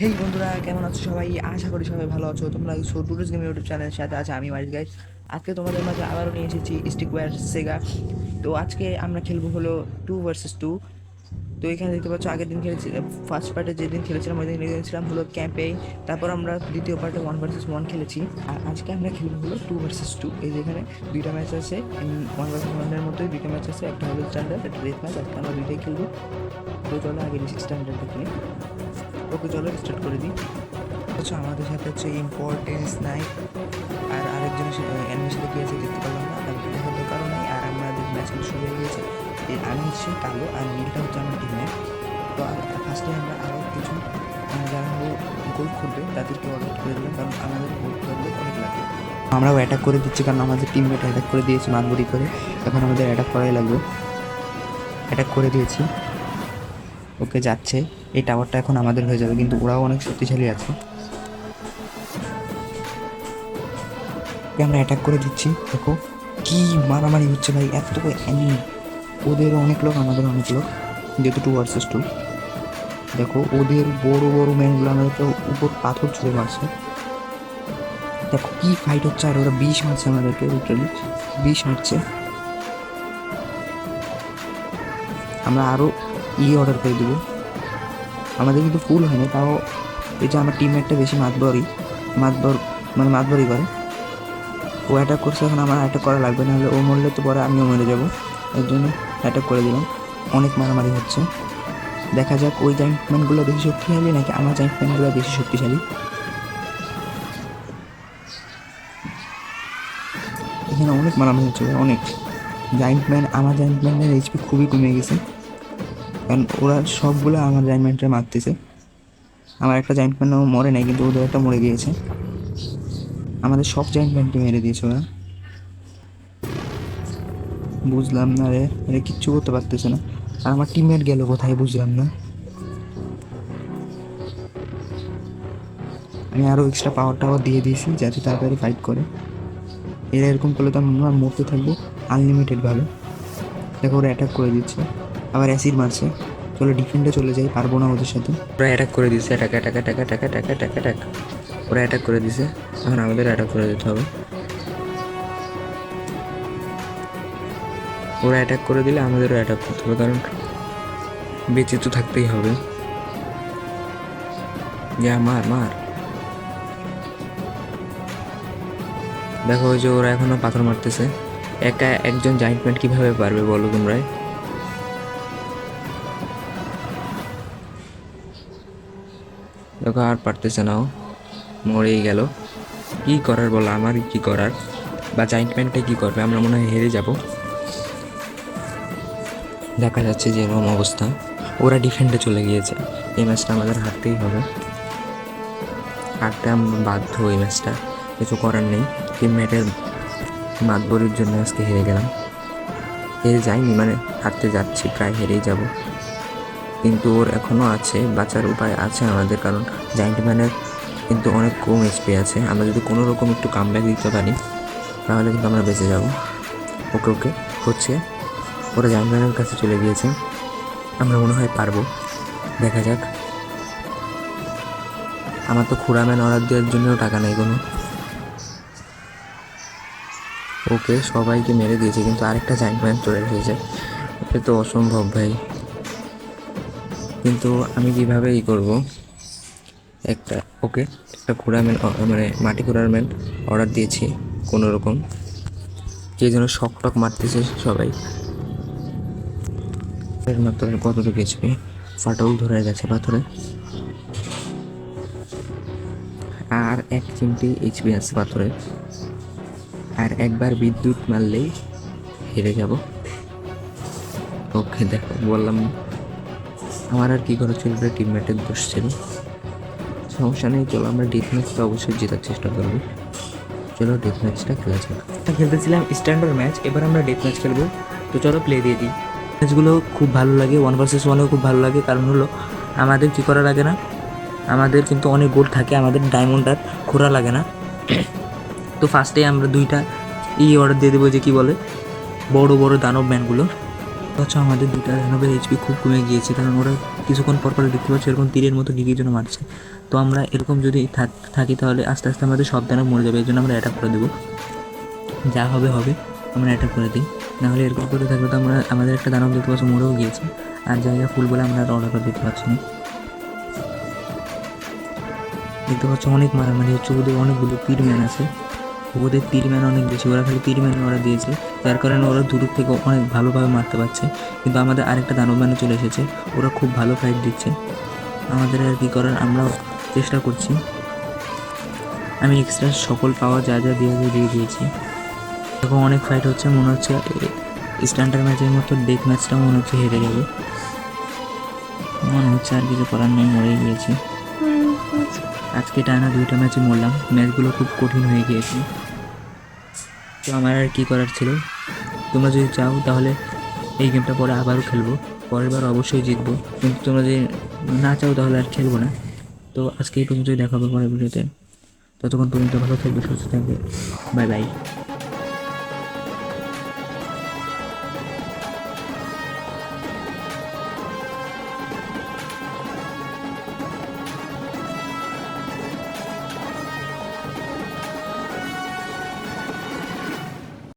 হেই বন্ধুরা, কেমন আছো সবাই? আশা করি সবাই ভালো আছো। তোমরা সো টুরিস গেম ইউটিউব চ্যানেলের সাথে আছে, আমি মারিস গাইস আজকে তোমাদের মাঝে আবারও নিয়ে এসেছি স্টিক স্টিকওয়্যার সেগা তো আজকে আমরা খেলব হলো টু ভার্সেস টু তো এখানে দেখতে পাচ্ছ, আগের দিন খেলেছি ফার্স্ট পার্টে যেদিন খেলেছিলাম, ওই দিন খেলেছিলাম হলো ক্যাম্পে তারপর আমরা দ্বিতীয় পার্টে ওয়ান ভার্সেস ওয়ান খেলেছি। আর আজকে আমরা খেলব হলো টু ভার্সেস টু এই যেখানে দুইটা ম্যাচ আছে ওয়ান ভার্সেস ওয়ানের মধ্যেই দুইটা ম্যাচ আছে, একটা হলো স্ট্যান্ডার্ড একটা রেড ম্যাচ আজকে আমরা দুইটাই খেলব। তো চলো, আগে স্ট্যান্ডার্ডটা খেলি ওকে চলো স্টার্ট করে দিই। হচ্ছে আমাদের সাথে হচ্ছে ইম্পর্টেন্স নাই। আর আরেকজন সাথে কি আছে দেখতে পারলাম না, তার দেখার দরকারও নেই আর আমাদের ম্যাচগুলো শুরু হয়ে গিয়েছে আমি হচ্ছে কালো আর নীলটা হচ্ছে আমার টিমে তো ফার্স্টে আমরা আরও কিছু যারা হলো গোল খুলবে তাদেরকে অর্ডার করে দিলাম, কারণ আমাদের গোল করলে অনেক লাগে। আমরাও অ্যাটাক করে দিচ্ছি, কারণ আমাদের টিমমেট অ্যাটাক করে দিয়েছে মানবুরি করে। এখন আমাদের অ্যাটাক করাই লাগবে। অ্যাটাক করে দিয়েছি। ওকে যাচ্ছে। এই টাওয়ারটা এখন আমাদের হয়ে যাবে, কিন্তু ওরাও অনেক শক্তিশালী আছে। আমরা অ্যাটাক করে দিচ্ছি, দেখো। কি মারামারি হচ্ছে ভাই, এত এনি ওদের অনেক লোক আমাদের অনেক লোক, যেহেতু টু ভার্সেস টু দেখো, ওদের বড় বড় ম্যানগুলো আমাদেরকে উপর পাথর ছুঁড়ে মারছে। দেখো, কি ফাইট হচ্ছে, আর ওরা বিষ মারছে আমাদেরকে লিটারালি বিষ মারছে। আমরা আরও ই অর্ডার করে দেবো। আমাদের কিন্তু ফুল হয়নি তাও এই যে আমার টিমমেটটা বেশি মাতবরই, মাতবর মানে মাতবরই করে। ও অ্যাটাক করছে, এখন আমার অ্যাটাক করা লাগবে না হলে ও মরলে তো পরে আমিও মরে যাব। এর জন্য অ্যাটাক করে দিলাম। অনেক মারামারি হচ্ছে। দেখা যাক ওই জাইন্টম্যানগুলো বেশি শক্তিশালী নাকি আমার জাইন্টম্যানগুলো বেশি শক্তিশালী। এখানে অনেক মারামারি হচ্ছে অনেক। জাইন্টম্যান আমার জাইন্টম্যানের এইচপি খুবই কমে গেছে। কারণ ওরা সবগুলো আমার জাইন্টম্যানটা মারতেছে। আমার একটা জাইন্টম্যানও মরে নাই, কিন্তু ওদের একটা মরে গিয়েছে। আমাদের সব জাইন্টম্যানকে মেরে দিয়েছে ওরা। বুঝলাম না রে, এরা কিচ্ছু করতে পারতেছে না। আর আমার টিমমেট গেল কোথায় বুঝলাম না। আমি আরও এক্সট্রা পাওয়ার টাওয়ার দিয়ে দিয়েছি, যাতে তাড়াতাড়ি ফাইট করে। এরা এরকম করলে তো আমরা মরতে থাকব আনলিমিটেডভাবে দেখো ওরা অ্যাটাক করে দিচ্ছে। আবার অ্যাসিড মারছে। চলো ডিফেন্ডে চলে যাই, পারব না ওদের সাথে। ওরা অ্যাটাক করে দিচ্ছে attack attack attack attack attack attack attack ওরা অ্যাটাক করে দিছে এখন আমাদের অ্যাটাক করে দিতে হবে। ওরা অ্যাটাক করে দিলে আমাদেরও অ্যাটাক করতে হবে, কারণ বেঁচে তো থাকতেই হবে। যা মার মার। দেখো ওই যে ওরা এখনও পাথর মারতেছে। একা একজন জাইন্টম্যান কীভাবে পারবে বলো তোমরাই? দেখো, আর পারতেছে না ও। মরেই গেল। কি করার বলো আমার কি করার? বা জাইন্টম্যানটা কি করবে? আমরা মনে হয় হেরে যাব। দেখা যাচ্ছে যে এরকম অবস্থা। ওরা ডিফেন্ডে চলে গিয়েছে। এই ম্যাচটা আমাদের হারতেই হবে। হারতে আমরা বাধ্য এই ম্যাচটা কিছু করার নেই। টিমমেটের মাতবরির জন্য আজকে হেরে গেলাম। হেরে যাইনি মানে হারতে যাচ্ছি, প্রায় হেরেই যাব। কিন্তু ওর এখনও আছে, বাঁচার উপায় আছে আমাদের, কারণ জায়েন্ট ম্যানের কিন্তু অনেক কম এসপি আছে। আমরা যদি কোনো রকম একটু কামব্যাক দিতে পারি, তাহলে কিন্তু আমরা বেঁচে যাব। ওকে ওকে, হচ্ছে ওরা জায়েন্ট ম্যানের কাছে চলে গিয়েছে। আমরা মনে হয় পারব। দেখা যাক। আমার তো খুড়াম্যান অর্ডার দেওয়ার জন্যও টাকা নেই কোনো। ওকে, সবাইকে মেরে দিয়েছে, কিন্তু আরেকটা জায়েন্ট ম্যান চলে এসেছে। এটা তো অসম্ভব ভাই। কিন্তু আমি কীভাবে ই করব? একটা, ওকে, একটা ঘোড়াম্যান মানে মাটি ঘোড়ার ম্যান অর্ডার দিয়েছি, কোনো রকম। কে যেন শক টক মারতেছে সবাই। মাত্র কতটুকু এইচপি ফাটল ধরে গেছে পাথরে। আর এক চিমটি এইচপি আছে পাথরে। আর একবার বিদ্যুৎ মারলেই হেরে যাব। ওকে, দেখো, বললাম। আমার আর কী করে চলবে টিমমেটের দোষ ছিল। সমস্যা নেই, চলো আমরা ডেথ ম্যাচটা অবশ্যই জেতার চেষ্টা করব। চলো ডেথ ম্যাচটা খেলা যাক। খেলতেছিলাম স্ট্যান্ডার্ড ম্যাচ এবার আমরা ডেথ ম্যাচ খেলব। তো চলো প্লে দিয়ে দিই। ম্যাচগুলো খুব ভালো লাগে ওয়ান ভার্সেস ওয়ানেও খুব ভালো লাগে। কারণ হলো, আমাদের কী করা লাগে না? আমাদের কিন্তু অনেক গোল থাকে, আমাদের ডায়মন্ড আর খোরা লাগে না। তো ফার্স্টে আমরা দুইটা ই অর্ডার দিয়ে দেবো যে কি বলে, বড় বড় দানব ম্যানগুলো হচ্ছে আমাদের দুটা দানবের এইচপি খুব কমে গিয়েছে, কারণ ওরা কিছুক্ষণ পর পর দেখতে পাচ্ছি এরকম তীরের মতো গিগির জন্য মারছে। তো আমরা এরকম যদি থাক- তাহলে আস্তে আস্তে আমাদের সব দানব মরে যাবে এই জন্য আমরা অ্যাটাক করে দেবো। যা হবে হবে, আমরা অ্যাটাক করে দিই। নাহলে এরকম করে থাকলে তো আমরা, আমাদের একটা দানব দেখতে পাচ্ছি মরেও গিয়েছে। আর জায়গা ফুল বলে আমরা অর্ডার করে দিতে পারছি না। দেখতে পাচ্ছ অনেক মারামারি হচ্ছে, ওদের অনেকগুলো পিরম্যান আছে। ওদের পিরম্যান অনেক বেশি, ওরা খালি পিরম্যান ওরা দিয়েছে। যার কারণে ওরা দূর থেকে অনেক ভালোভাবে মারতে পারছে। কিন্তু আমাদের আরেকটা দানব ম্যানও চলে এসেছে, ওরা খুব ভালো ফাইট দিচ্ছে। আমাদের আর কী করার, আমরাও চেষ্টা করছি। আমি এক্সট্রা সকল পাওয়া যা যা দিয়ে দিয়ে দিয়ে দিয়েছি। এখন অনেক ফাইট হচ্ছে, মনে হচ্ছে স্ট্যান্ডার্ড ম্যাচের মতো ডেক ম্যাচটাও মনে হচ্ছে হেরে যাবে। মনে হচ্ছে আর কিছু করার নেই মরে গিয়েছি। আজকে টানা দুইটা ম্যাচে মরলাম। ম্যাচগুলো খুব কঠিন হয়ে গিয়েছে। তো আমার আর কী করার ছিল? তোমরা যদি চাও তাহলে এই গেমটা পরে আবারও খেলব। পরের বার অবশ্যই জিতবো। কিন্তু তোমরা যদি না চাও তাহলে আর খেলব না। তো আজকে এই পর্যন্তই। দেখাবো পরের ভিডিওতে। ততক্ষণ পর্যন্ত ভালো থাকবে, সুস্থ থাকবে। Bye bye.